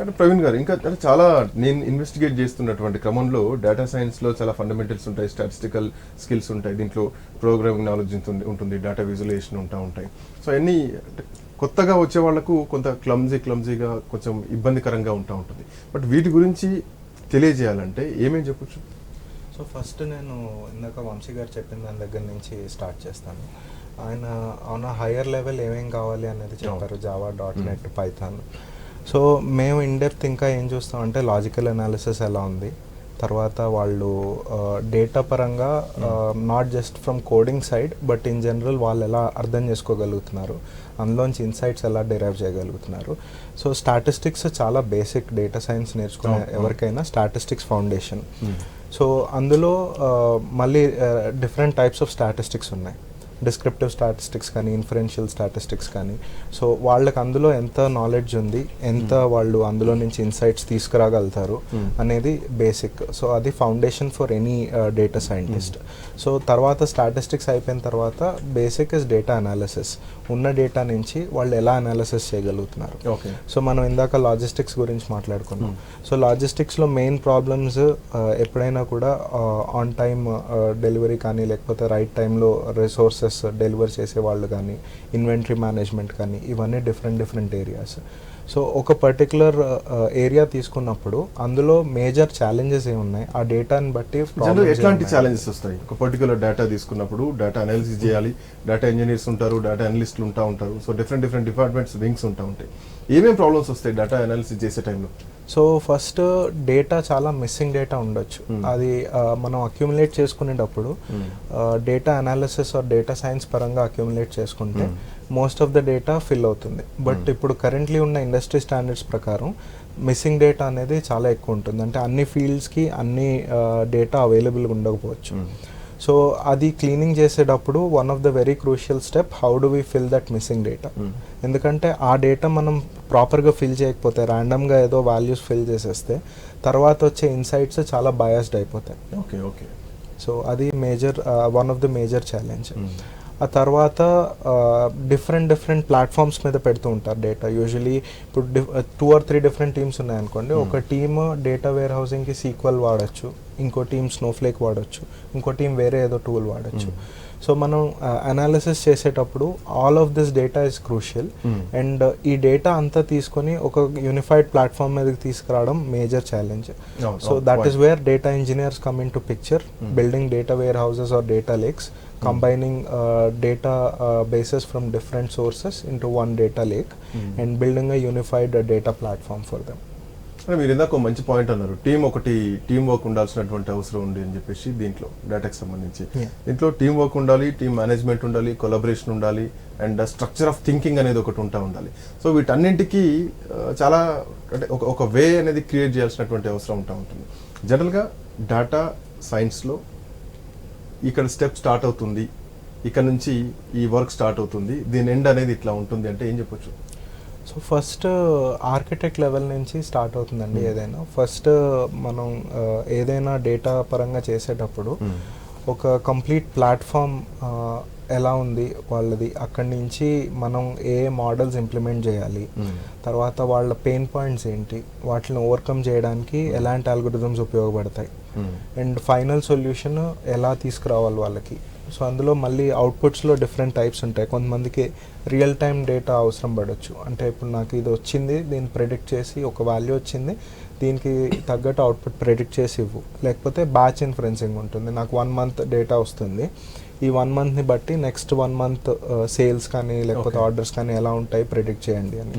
అంటే ప్రవీణ్ గారు ఇంకా అంటే చాలా నేను ఇన్వెస్టిగేట్ చేస్తున్నటువంటి క్రమంలో డేటా సైన్స్లో చాలా ఫండమెంటల్స్ ఉంటాయి స్టాటిస్టికల్ స్కిల్స్ ఉంటాయి దీంట్లో ప్రోగ్రామింగ్ నాలెడ్జ్ ఉంటుంది ఉంటుంది డేటా విజువలైజేషన్ ఉంటా ఉంటాయి. సో అన్నీ కొత్తగా వచ్చే వాళ్ళకు కొంత క్లమ్జీ క్లమ్జీగా కొంచెం ఇబ్బందికరంగా ఉంటా ఉంటుంది. బట్ వీటి గురించి తెలియజేయాలంటే ఏమేం చెప్పొచ్చు? సో ఫస్ట్ నేను ఇందాక వంశీ గారు చెప్పిన దాని దగ్గర నుంచి స్టార్ట్ చేస్తాను. ఆయన ఆన్ హయ్యర్ లెవెల్ ఏమేం కావాలి అనేది చెప్పారు Java dot net Python so మేము ఇన్డెప్త్ ఇంకా ఏం చూస్తామంటే లాజికల్ అనాలిసిస్ ఎలా ఉంది. తర్వాత వాళ్ళు డేటా పరంగా not just from coding side but in general వాళ్ళు ఎలా అర్థం చేసుకోగలుగుతున్నారు. అందులోంచి ఇన్సైట్స్ ఎలా డిరైవ్ చేయగలుగుతున్నారు. సో స్టాటిస్టిక్స్ చాలా బేసిక్ డేటా సైన్స్ నేర్చుకునే. ఎవరికైనా స్టాటిస్టిక్స్ ఫౌండేషన్ సో అందులో మళ్ళీ డిఫరెంట్ టైప్స్ ఆఫ్ స్టాటిస్టిక్స్ ఉన్నాయి. డిస్క్రిప్టివ్ స్టాటిస్టిక్స్ కానీ ఇన్ఫరెన్షియల్ స్టాటిస్టిక్స్ కానీ. సో వాళ్ళకి అందులో ఎంత నాలెడ్జ్ ఉంది ఎంత వాళ్ళు అందులో నుంచి ఇన్సైట్స్ తీసుకురాగలుగుతారు Hmm. అనేది బేసిక్ సో అది foundation for any data scientist so తర్వాత స్టాటిస్టిక్స్ అయిపోయిన తర్వాత బేసిక్ ఇస్ డేటా అనాలిసిస్ ఉన్న డేటా నుంచి వాళ్ళు ఎలా అనాలిసిస్ చేయగలుగుతున్నారు. ఓకే సో మనం ఇందాక లాజిస్టిక్స్ గురించి మాట్లాడుకున్నాం. సో లాజిస్టిక్స్లో మెయిన్ ప్రాబ్లమ్స్ ఎప్పుడైనా కూడా ఆన్ టైమ్ డెలివరీ కానీ లేకపోతే రైట్ టైంలో రిసోర్సెస్ డెలివర్ చేసే వాళ్ళు కానీ ఇన్వెంటరీ మేనేజ్మెంట్ కానీ ఇవన్నీ డిఫరెంట్ డిఫరెంట్ ఏరియాస్ సో ఒక పర్టికులర్ ఏరియా తీసుకున్నప్పుడు అందులో మేజర్ ఛాలెంజెస్ ఏమున్నాయి? ఆ డేటాని బట్టి ఎట్లాంటి. ఛాలెంజెస్ వస్తాయి? ఒక పర్టికులర్ డేటా తీసుకున్నప్పుడు డేటా అనాలిసిస్ చేయాలి. డేటా ఇంజనీర్స్ ఉంటారు డేటా అనలిస్టులు ఉంటా ఉంటారు. So different different departments wings ఉంటా ఉంటాయి. ఏమేం ప్రాబ్లమ్స్ వస్తాయి డేటా అనాలిసిస్ చేసే టైంలో సో ఫస్ట్ డేటా చాలా మిస్సింగ్ డేటా ఉండొచ్చు. Hmm. అది ఆ, మనం అక్యుములేట్ చేసుకునేటప్పుడు data analysis or data science పరంగా అక్యుములేట్ చేసుకుంటే Hmm. Most of the data fill అవుతుంది. బట్ ఇప్పుడు కరెంట్లీ ఉన్న ఇండస్ట్రీ స్టాండర్డ్స్ ప్రకారం మిస్సింగ్ డేటా అనేది చాలా ఎక్కువ ఉంటుంది. అంటే అన్ని ఫీల్డ్స్కి అన్ని డేటా అవైలబుల్గా ఉండకపోవచ్చు. సో అది క్లీనింగ్ చేసేటప్పుడు one of the very crucial step how do we fill that missing data ఎందుకంటే ఆ డేటా మనం ప్రాపర్గా ఫిల్ చేయకపోతే ర్యాండమ్గా ఏదో వాల్యూస్ ఫిల్ చేసేస్తే తర్వాత వచ్చే ఇన్సైట్స్ చాలా బయాస్డ్ అయిపోతాయి. ఓకే ఓకే సో అది major one of the major challenge ఆ తర్వాత డిఫరెంట్ డిఫరెంట్ ప్లాట్ఫామ్స్ మీద పెడుతూ ఉంటారు డేటా యూజువలీ ఇప్పుడు two or three different teams ఉన్నాయనుకోండి. Hmm. ఒక టీమ్ డేటా వేర్ హౌసింగ్కి సీక్వల్ వాడచ్చు. ఇంకో టీమ్ స్నోఫ్లేక్ వాడచ్చు. ఇంకో టీం వేరే ఏదో టూల్ వాడచ్చు. సో మనం అనాలిసిస్ చేసేటప్పుడు all of this data is crucial and ఈ డేటా అంతా తీసుకొని ఒక యూనిఫైడ్ ప్లాట్ఫామ్ మీదకి తీసుకురావడం major challenge so that. Is where data engineers come in to picture Hmm. building data warehouses or data lakes. Combining uh, data uh, bases from different sources into one data lake Hmm. and building a unified uh, data platform for them. మీరు ఇందాక మంచి point అన్నారు. Team ఒకటి team work ఉండాల్సినటువంటి అవసరం ఉంది అని చెప్పేసి దీంట్లో డేటాకి సంబంధించి. దీంట్లో టీం వర్క్ ఉండాలి టీం మేనేజ్మెంట్ ఉండాలి కొలాబరేషన్ ఉండాలి అండ్ స్ట్రక్చర్ ఆఫ్ థింకింగ్ అనేది ఒకటి ఉంటా ఉండాలి. సో వీటన్నింటికి ఆ, చాలా అంటే ఒక ఒక వే అనేది క్రియేట్ చేయాల్సినటువంటి అవసరం ఉంటా ఉంటుంది. జనరల్గా డేటా సైన్స్లో ఇక్కడ స్టెప్ స్టార్ట్ అవుతుంది. ఇక్కడ నుంచి ఈ వర్క్ స్టార్ట్ అవుతుంది. దీని ఎండ్ అనేది ఇట్లా ఉంటుంది అంటే ఏం చెప్పొచ్చు? సో ఫస్ట్ ఆర్కిటెక్ట్ లెవెల్ నుంచి స్టార్ట్ అవుతుందండి Hmm. ఏదైనా. ఫస్ట్ మనం uh, ఏదైనా డేటా పరంగా చేసేటప్పుడు ఒక కంప్లీట్ ప్లాట్ఫామ్ ఎలా ఉంది వాళ్ళది. అక్కడి నుంచి మనం ఏ మోడల్స్ ఇంప్లిమెంట్ చేయాలి. తర్వాత వాళ్ళ పెయిన్ పాయింట్స్ ఏంటి వాటిని ఓవర్కమ్ చేయడానికి ఎలాంటి అల్గోరిథమ్స్ ఉపయోగపడతాయి. అండ్ ఫైనల్ సొల్యూషన్ ఎలా తీసుకురావాలి వాళ్ళకి. సో అందులో మళ్ళీ అవుట్పుట్స్లో డిఫరెంట్ టైప్స్ ఉంటాయి. కొంతమందికి రియల్ టైం డేటా అవసరం పడవచ్చు అంటే ఇప్పుడు నాకు ఇది వచ్చింది దీన్ని ప్రెడిక్ట్ చేసి ఒక వాల్యూ వచ్చింది దీనికి తగ్గట్టు అవుట్పుట్ ప్రెడిక్ట్ చేసి ఇవ్వు. లేకపోతే బ్యాచ్ ఇన్ఫరెన్సింగ్ ఉంటుంది. నాకు వన్ మంత్ డేటా వస్తుంది. ఈ వన్ మంత్ని బట్టి నెక్స్ట్ వన్ మంత్ సేల్స్ కానీ లేకపోతే. ఆర్డర్స్ కానీ ఎలా ఉంటాయి ప్రెడిక్ట్ చేయండి అని.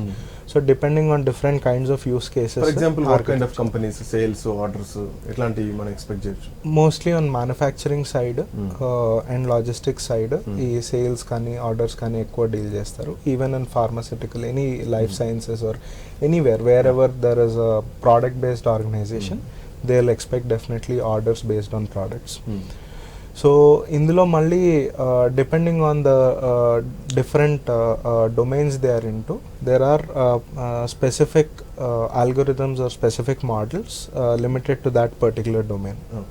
So depending on different kinds of use cases for example what kind of companies sales orders ఇట్లాంటివి మనం ఎక్స్పెక్ట్ చేయొచ్చు? Mostly on manufacturing side. And logistics side. ఈ సేల్స్ కానీ ఆర్డర్స్ కానీ ఎక్కువ డీల్ చేస్తారు. Even in pharmaceutical any life sciences or anywhere where ever there is a product based organization they will expect definitely orders based on products so ఇందులో మళ్ళీ depending on the different domains they are in to there are specific algorithms or specific models uh, limited to that particular domain. Okay